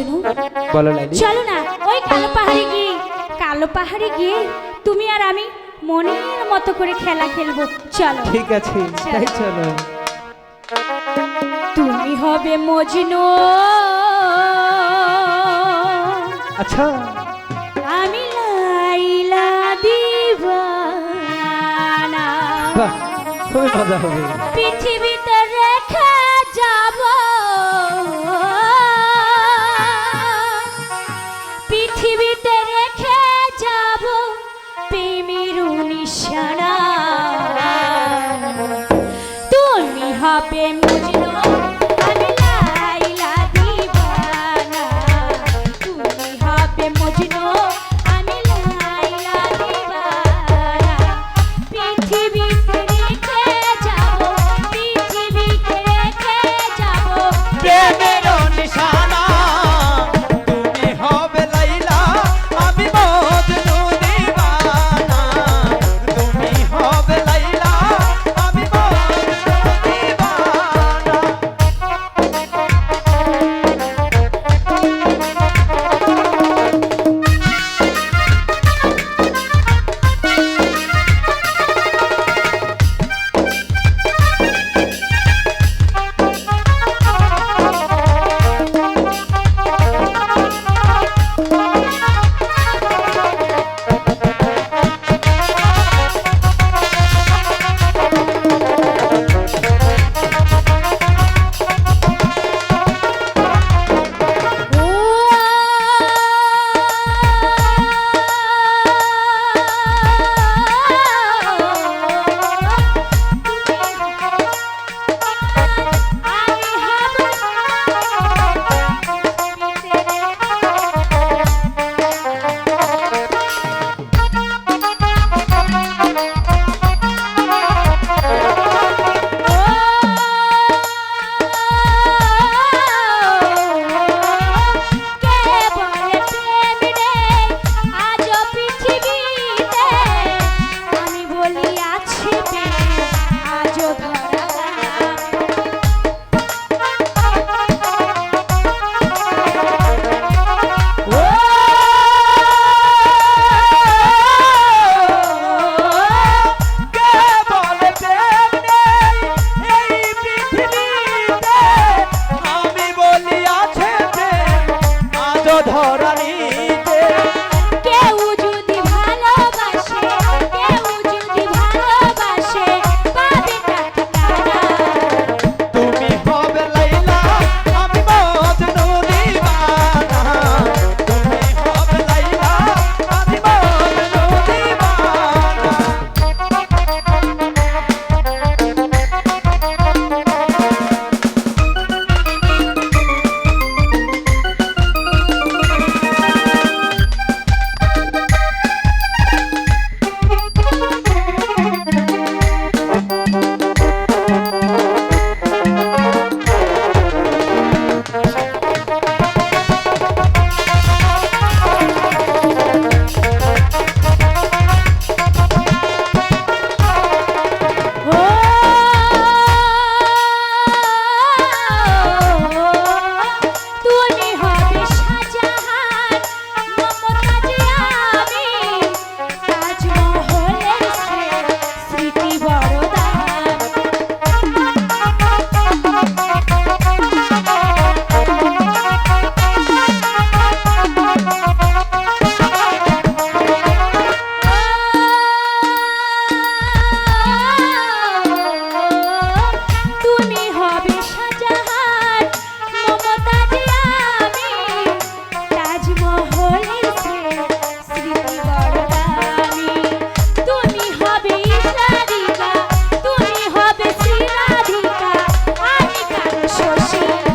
শোনো বলো লাইলি চলো না ওই কালো পাহাড়ে গিয়ে কালো পাহাড়ে গিয়ে তুমি আর আমি মনের মতো করে খেলা খেলব। চলো। ঠিক আছে তাই চলো। তুমি হবে মজনু। আচ্ছা। আমি লাইলা দিবানা। বাহ খুবই মজা হবে। পৃথিবীতে প্রেম বুঝিনা ভালোবাসি